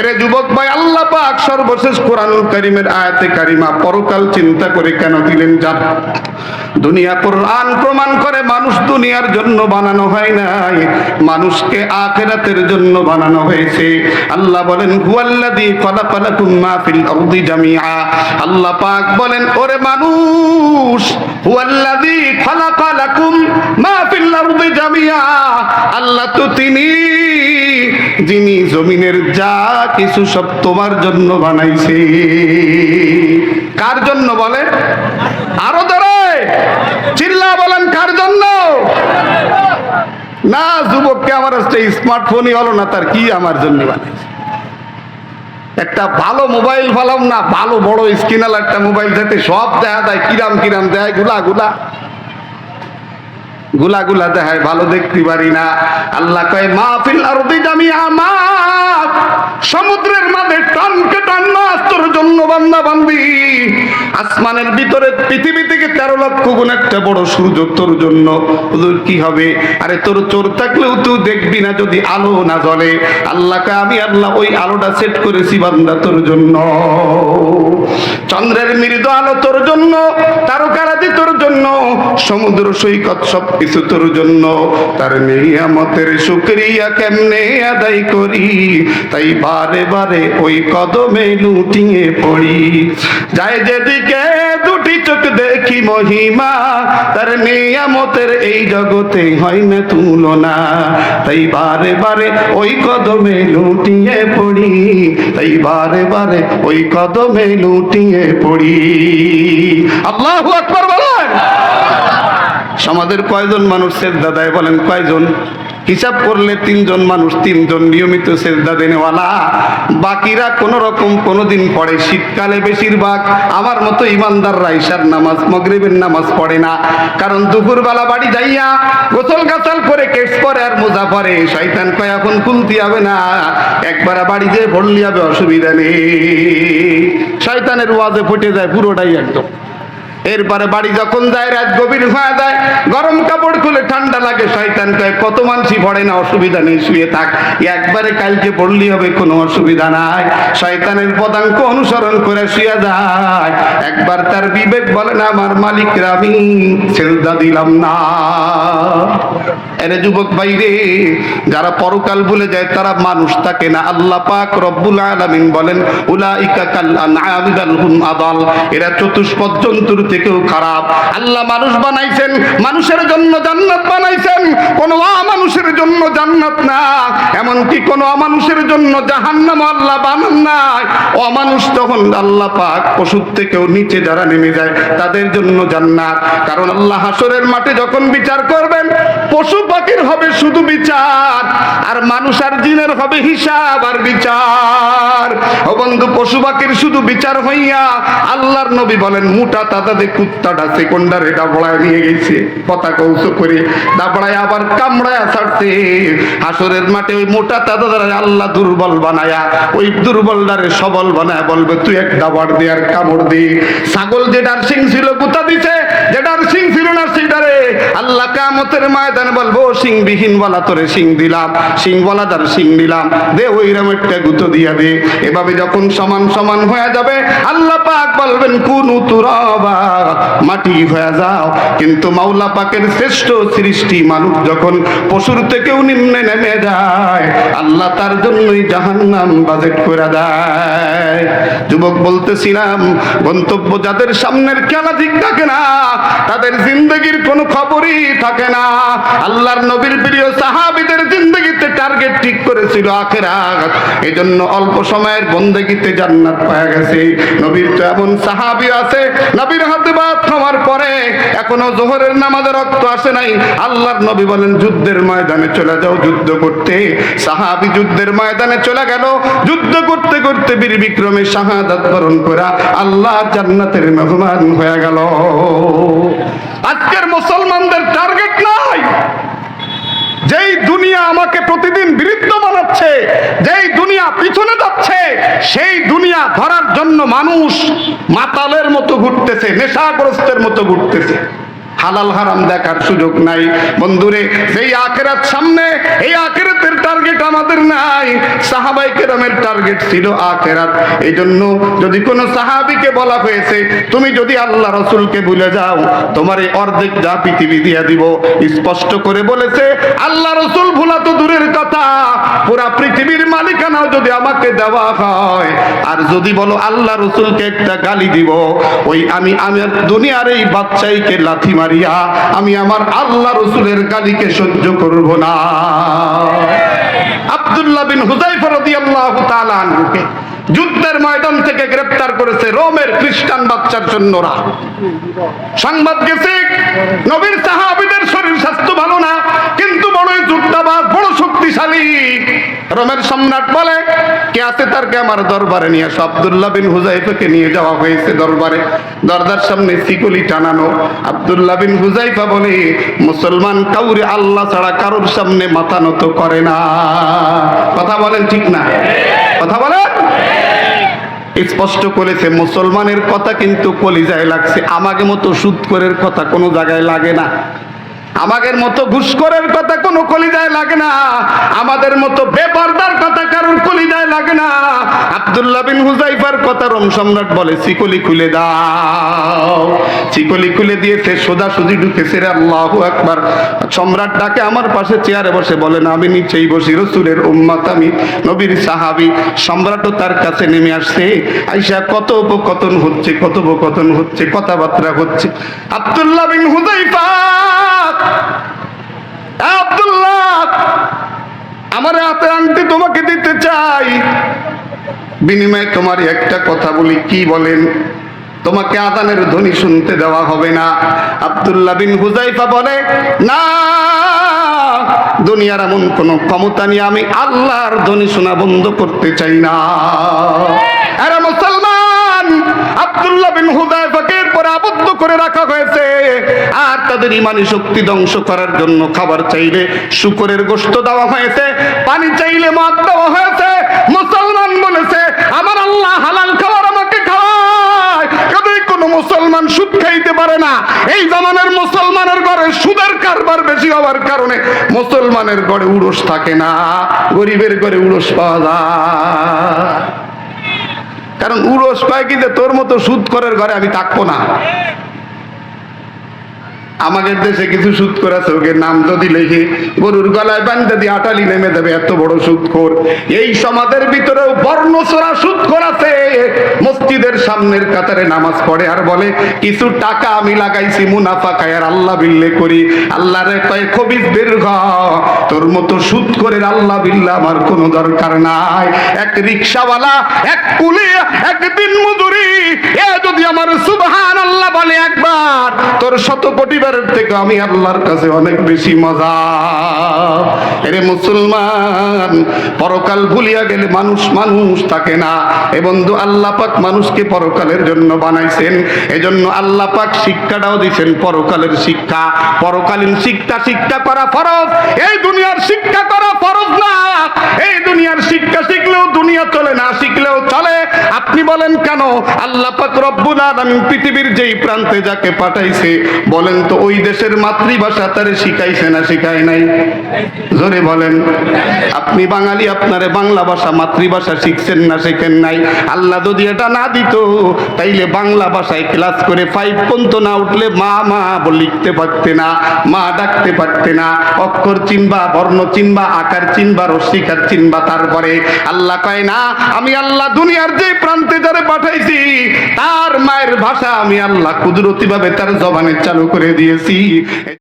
এরে যুবক ভাই, আল্লাহ পাক সর্বশেষ কোরআন কারিমের আয়াতে কারিমা পরকাল চিন্তা করে কেন দিলেন জান? দুনিয়া কোরআন প্রমাণ করে মানুষ দুনিয়ার জন্য বানানো হয় নাই, মানুষকে আখেরাতের জন্য বানানো হয়েছে। আল্লাহ বলেন, হুয়াল্লাযী খালাকালাকুম মা ফিল আরদি জামিআ। আল্লাহ পাক বলেন, ওরে মানুষ, হুয়াল্লাযী খালাকালাকুম মা ফিল আরদি জামিআ। আল্লাহ তো তিনি যিনি জমিনের যা কিছু সব তোমার জন্য বানাইছে। কার জন্য বলে? আরও ধরে। চিল্লা বলেন, কার জন্য? না, যুবককে আমার হচ্ছে স্মার্টফোনই হলো না, তার কি আমার জন্য বানাইছে? একটা ভালো মোবাইল ফালাম না, ভালো বড় স্ক্রিনাল একটা মোবাইল থেকে সব দেখা যায়, কিরাম কিরাম, দেয়, গুলা গুলা। গুলা গুলা দেখায়, ভালো দেখতে পারি না। আল্লাহ কয় মাহফিল আরদি জামি আমার সমুদ্রের মাঝে টানকে টান মাছ, তোর জন্য বান্দা বান্দি আসমানের ভিতরে পৃথিবী থেকে তেরো লক্ষ গুণ একটা বড় সূর্য তোর জন্য। হুজুর, কি হবে? আরে, তোর চোর থাকলেও তুই দেখবি না যদি আলো না জ্বলে। আল্লাহকে আমি আল্লাহ ওই আলোটা সেট করেছি বান্দা তোর জন্য। চন্দ্রের মৃদু আলো তোর জন্য, তারকারাজি তোর জন্য, সমুদ্র সৈকত সব কিছু তোর জন্য তার নিয়ামতের শুক্রিয়া কেমনে আদায় করি? তাই বারে বারে ওই কদমে লুটিয়ে পড়ি। যায় যেদিকে দুটি চোখ দেখি মহিমা, তার নিয়ামতের এই জগতে হয় না তুলনা। তাই বারে বারে ওই কদমে লুটিয়ে পড়ি। তাই বারে বারে ওই কদমে লুটিয়ে পড়ি। আল্লাহু আকবার বলেন সমাজের কয়জন মানুষ সেজদা দেয় বলেন কয়জন? হিসাব করলে তিনজন মানুষ, তিনজন নিয়মিত সেজদা দেনেওয়ালা। বাকিরা কোন রকম কোনোদিন পড়ে। শীতকালে বেশিরভাগ আমার মতো ইমানদার রাইসার নামাজ, মগরিবের নামাজ পড়ে না। কারণ দুপুরবেলা বাড়ি যাইয়া গোসল গাছাল করে কেটস পরে আর মোজা পরে। শয়তান কয়, এখন খুলতে হবে না। একবার বাড়ি যেয়ে পড়লি হবে, অসুবিধা নেই। শয়তানের ওয়াজে ফুটে যায় পুরোটাই একদম। এরপরে বাড়ি যখন যায়, রাত গভীর হয়ে যায়, গরম কাপড় খুলে ঠান্ডা লাগে, শয়তান কয়, কত মানসি পড়ে না, অসুবিধা নেই, শুয়ে থাক। একবারে কালকে পড়লি হবে, কোনো অসুবিধা নাই। শয়তানের পদাঙ্ক অনুসরণ করে শুয়ে যায়। একবার তার বিবেক বলে, না, আমার মালিকরা, আমি সেজদা দিলাম না। এরে যুবক ভাইরে যারা পরকাল ভুলে যায়, তারা মানুষ থাকে না। আল্লাহ পাক রব্বুল আলামিন বলেন, উলাইকা কাল আনআমি হুম আদাল। এরা চতুষ্পদ জন্তুর থেকেও খারাপ। আল্লাহ মানুষ বানাইছেন, মানুষের জন্য জান্নাত বানাইছেন। কোনো অমানুষের জন্য জান্নাত না, এমনকি কোন অমানুষের জন্য জাহান্নাম আল্লাহ বানান নাই। অমানুষ তখন আল্লাহ পাক পশুর থেকেও নিচে যারা নেমে যায়, তাদের জন্য জান্নাত। কারণ আল্লাহ হাসরের মাঠে যখন বিচার করবেন পশু পাখির হবে শুধু বিচার, আর মানুষ আর জিনের হবে হিসাব আর বিচার। ও বন্ধু, পশু পাখির শুধু বিচার হইয়া আল্লাহর নবী বলেন, মুটা তাদাতে কুত্তাটা সেকন্ডারে ডাবড়ায় নিয়ে গেছে পতাকা উঁচু করে ডাবড়ায় আবার কামড়ায় ছাড়ছে। হাসরের মাঠে ওই মোটা তাদাদারে আল্লাহ দুর্বল বানায়া, ওই দুর্বলদারে সবল বানায় বলবে, তুই এক দাবার দে আর কামড় দে। ছাগল যেটার সিং ছিল কুতা দিছে যেটার সিং ছিল না, সেটারে আল্লাহ কামতের ময়দানে বলব সিং বিহীন বলা তোরে সিং দিলাম, সিং বলা তার সিং দিলাম। দে ওইরকম একটা গুতো দিয়া দে। এভাবে যখন সমান সমান হয়ে যাবে, আল্লাহ পাক বলবেন, কোন তুরাবা, মাটি হয়ে যাও। কিন্তু মাওলা পাকের শ্রেষ্ঠ সৃষ্টি মানুষ যখন পশুর থেকেও নিম্নে নেমে যায়, আল্লাহ তার জন্যই জাহান্নাম বাজেট করে দেয়। যুবক বলতেছিলাম, গন্তব্য যাদের সামনের খেলা ঠিক থাকে না তাদের জিন্দগির কোনো খবরই থাকে না। আল্লাহর নবীর প্রিয় সাহাবিদের জিন্দগিতে টার্গেট ঠিক করেছিল আখেরাত। এজন্য অল্প সময়ের বন্দেগিতে জান্নাত পাওয়া গেছে। নবীর তো এমন সাহাবি আছে, নবীর হাতে বাদ খাওয়ার পরে এখনও জোহরের নামাজে রক্ত আসে নাই। আল্লাহর নবী বলেন, যুদ্ধের ময়দানে চলে যাও, যুদ্ধ করতে। সাহাবি যুদ্ধের ময়দানে চলে গেল। যুদ্ধ করতে করতে বীর বিক্রমে শাহাদাত বরণ করা আল্লাহ জান্নাতের মেহমান হয়ে গেল। আজকের মুসলমানদের টার্গেট নাই। যেই দুনিয়া আমাকে প্রতিদিন বিরুদ্ধ বানাচ্ছে, যেই দুনিয়া পিছনে যাচ্ছে, সেই দুনিয়া ধরার জন্য মানুষ মাতালের মতো ঘুরতেছে, নেশাগ্রস্তের মতো ঘুরতেছে। হালাল হারাম দেখার সুযোগ নাই। বন্ধুরে সেই আখেরাত সামনে, এই আখেরাতের টার্গেট আমাদের নাই। সাহাবাই কেরামের টার্গেট ছিল আখেরাত। এই জন্য যদি কোনো সাহাবিকে বলা হয়েছে, তুমি যদি আল্লাহ রসুলকে ভুলে যাও, তোমার এই অর্ধেক যা পৃথিবী দিয়া দিব, স্পষ্ট করে বলেছে, আল্লাহ রসুল ভুলা তো দূরের কথা, পুরা পৃথিবীর মালিকানাও যদি আমাকে দেওয়া হয়, আর যদি বলো আল্লাহ রসুলকে একটা গালি দিব, ওই আমি আমার দুনিয়ার এই বাচ্চাইকে লাথি মারিয়া, আমি আমার আল্লাহ রসুলের গালিকে সহ্য করব না। আব্দুল্লাহ বিন হুজাইফা রাদিয়াল্লাহু তাআলা যুদ্ধের ময়দান থেকে গ্রেপ্তার করেছে রোমের খ্রিস্টান বাচ্চার জন্যরা সংবাদ গেছে, নবীর সাহাবিদের শরীর স্বাস্থ্য ভালো না, কিন্তু বড়ই যুদ্ধাবাস বড় শক্তিশালী। রোমের সম্রাট বলে, কে আছে তারকে আমার দরবারে নিয়ে? আসো আব্দুল্লাহ বিন হুজাইফাকে নিয়ে যাওয়া হয়েছে দরবারে। দরজার সামনে সিকুলি টানানো। আব্দুল্লাহ বিন হুজাইফা বলে, মুসলমান কাউরে আল্লাহ ছাড়া কারোর সামনে মাথা নত করে না। কথা বলেন ঠিক না? কথা বলেন? স্পষ্ট করেছে, মুসলমানের কথা কিন্তু কলিজায় লাগছে। আমাকে মতো সুদকরের কথা কোনো জায়গায় লাগে না। আমাদের মতো ঘুষখোরের কথা কোনো কলিজায় লাগে না। আমাদের মতো বেপরদার কথা কারোর কলিজায় লাগে না। আব্দুল্লাহ বিন হুজাইফার কথা রোম সম্রাট বলে, চিকলি খুলে দাও। চিকলি খুলে দিয়েছে, সোজা সুজি ঢুকেছে রে, আল্লাহ একবার সম্রাট ডাকে, আমার পাশে চেয়ারে বসে। বলেন, আমি নিচেই বসি, রসুলের উম্মাত আমি, নবীর সাহাবি। সম্রাটও তার কাছে নেমে আসছে। আইসা কত উপকথন হচ্ছে কত উপকথন হচ্ছে, কথাবার্তা হচ্ছে। আব্দুল্লাহ বিন হুজাইফা আমার হাতে আংটি তোমাকে দিতে চাই। বিনিময়ে তোমার একটা কথা বলি, কি বলেন? তোমাকে আদানের ধ্বনি শুনতে দেওয়া হবে না। আব্দুল্লাহ বিন হুজাইফা বলে, না, দুনিয়ার এমন কোন ক্ষমতা নিয়ে আমি আল্লাহর ধ্বনি শোনা বন্ধ করতে চাই না। আরে মুসলমান, আব্দুল্লাহ বিন হুদায়ফাকে এরপরে আবদ্ধ করে রাখা হয়েছে। আর তাদের ইমানি শক্তি ধ্বংস করার জন্য খাবার চাইলে শুকরের গোশত দেওয়া হয়েছে, পানি চাইলে মদ দেওয়া হয়েছে। মুসলমান বলেছে, আমার আল্লাহ হালাল খাবার আমাকে খাওয়ায়। কোনো মুসলমান সুদ খাইতে পারে না। এই জামানের মুসলমানের ঘরে সুদের কারবার বেশি হওয়ার কারণে মুসলমানের ঘরে উড়স থাকে না, গরিবের ঘরে উড়স পাওয়া যায়। কারণ উড়স পায় কি যে তোর মতো সুদ করার ঘরে আমি থাকব না। আমাদের দেশে কিছু সুদ করা ওকে নাম তো দিলে লেখে গরুর গলায় বান্ধে দিয়ে আটালি নেমে দেবে এত বড় সুদ খোর এই সমাজের ভিতরেও বর্ণ সরা সুদ করাছে মসজিদের সামনের কাতারে নামাজ পড়ে আর বলে, কিছু টাকা আমি লাগাইছি মুনাফা খায় আর আল্লাহ বিল্লে করি। আল্লাহ রে কয় খবিস হ। তোর মতো সুদ করে আল্লাহ বিল্লা আমার কোনো দরকার নাই। এক রিক্সাওয়ালা, এক কুলি একদিন মজুরি, এ যদি আমার সুবহান আল্লাহ বলে একবার, তোর শত কোটি বারের থেকে আমি আল্লাহর কাছে অনেক বেশি মজা। এরে মুসলমান, পরকাল ভুলিয়া গেলে মানুষ মানুষ থাকে না। এ বন্ধু আল্লাহ পাক মানুষকে পরকালের জন্য বানাইছেন। এজন্য আল্লাহ পাক শিক্ষাটাও দিছেন পরকালের শিক্ষা। পরকালীন শিক্ষা শিক্ষা করা ফরজ। এই দুনিয়ার শিক্ষা করা ফরজ না। এই দুনিয়ার শিক্ষা শিখলেও দুনিয়া চলে না, শিখলেও চলে। আপনি বলেন কেন? আল্লাহ পাক রব্বুল আলামিন পৃথিবীর যেই প্রান্তে যাকে পাঠাইছে, বলেন তো ওই দেশের মাতৃভাষা তারে শিখাইছে না শিখায় নাই? জোরে বলেন। আপনি বাঙালি, আপনারে বাংলা ভাষা মাতৃভাষা শিখছেন না শেখেন নাই? আল্লাহ যদি এটা না দিত, তাইলে বাংলা ভাষায় ক্লাস করে ফাইভ পর্যন্ত না উঠলে মা মা লিখতে পারতে না, মা ডাকতে পারতে না, অক্ষর চিনবা, বর্ণ চিনবা, আকার চিনবা, রশ্মিকার চিনবা, তারপরে আল্লাহ কয়, না, আমি আল্লাহ দুনিয়ার যে প্রান্তে যারে পাঠাইছি, তার মায়ের ভাষা আমি আল্লাহ কুদরতি ভাবে তার জবানে চালু করে দিয়েছি।